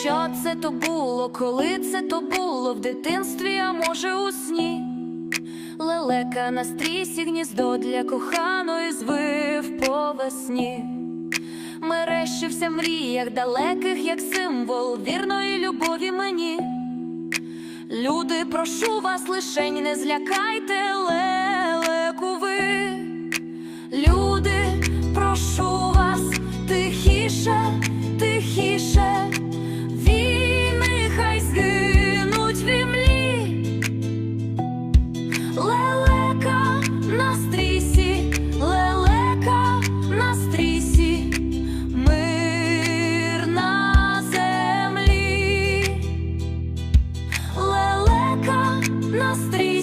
Що це то було, коли це то було в дитинстві, а може у сні? Лелека на стрісі гніздо для коханої звив по весні. Мерещився в мріях далеких, як символ вірної любові мені. Люди, прошу вас, лишень не злякайте лелеку ви. Люди, прошу вас, тихіше, тихіше. настрій.